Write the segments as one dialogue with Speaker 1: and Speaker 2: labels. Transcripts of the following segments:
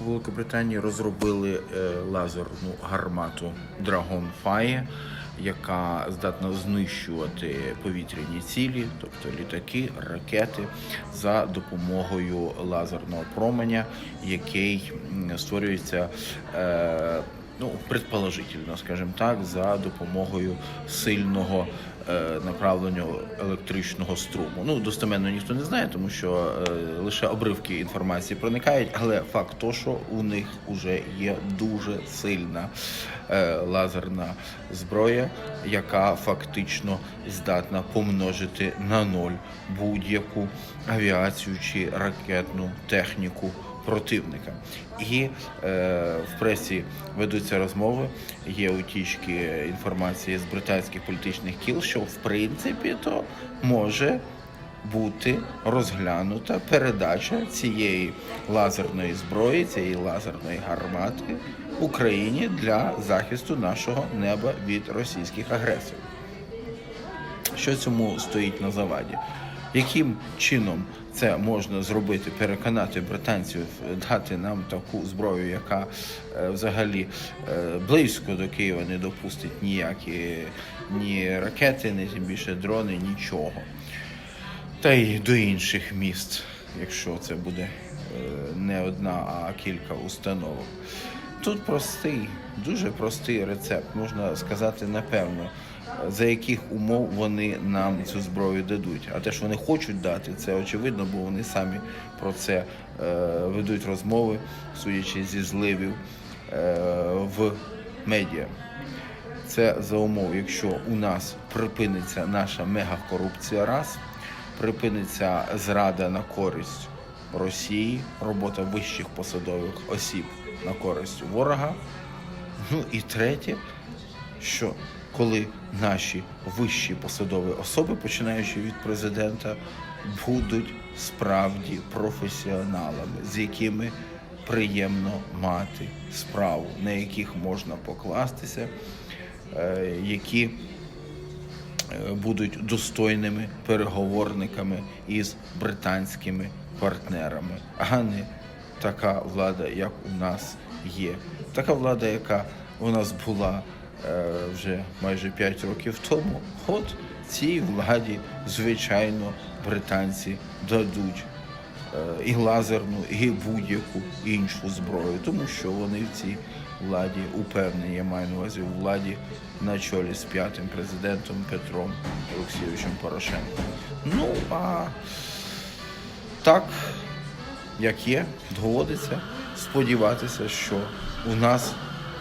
Speaker 1: у Великобританії розробили е, лазерну гармату Dragonfire, яка здатна знищувати повітряні цілі, тобто літаки, ракети, за допомогою лазерного променя, який створюється. Ну, предположительно, скажімо так, за допомогою сильного е, направленого електричного струму. Ну, достеменно ніхто не знає, тому що е, лише обривки інформації проникають, але факт то, що у них вже є дуже сильна е, лазерна зброя, яка фактично здатна помножити на ноль будь-яку авіацію чи ракетну техніку противника. І е, в пресі ведуться розмови, є утічки інформації з британських політичних кіл, що в принципі то може бути розглянута передача цієї лазерної зброї, цієї лазерної гармати Україні для захисту нашого неба від російських агресорів. Що цьому стоїть на заваді? Яким чином це можна зробити, переконати британців дати нам таку зброю, яка е, взагалі е, близько до Києва не допустить ніякі ні ракети, ні тим більше дрони, нічого. Та й до інших міст, якщо це буде е, не одна, а кілька установок. Тут простий, дуже простий рецепт, можна сказати, напевно, за яких умов вони нам цю зброю дадуть. А те, що вони хочуть дати, це очевидно, бо вони самі про це е, ведуть розмови, судячи зі зливів е, в медіа. Це за умов, якщо у нас припиниться наша мегакорупція раз, припиниться зрада на користь Росії, робота вищих посадових осіб на користь ворога. Ну і третє, що коли наші вищі посадові особи, починаючи від президента, будуть справді професіоналами, з якими приємно мати справу, на яких можна покластися, е, які е, будуть достойними переговорниками із британськими партнерами, а не така влада, як у нас є. Така влада, яка у нас була е, вже майже 5 років тому. От цій владі, звичайно, британці дадуть е, і лазерну, і будь-яку іншу зброю, тому що вони в цій владі упевнені, я маю на увазі у владі на чолі з п'ятим президентом Петром Олексійовичем Порошенком. Ну а так, як є, доводиться сподіватися, що у нас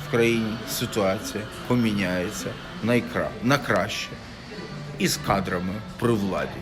Speaker 1: в країні ситуація поміняється на краще і з кадрами при владі.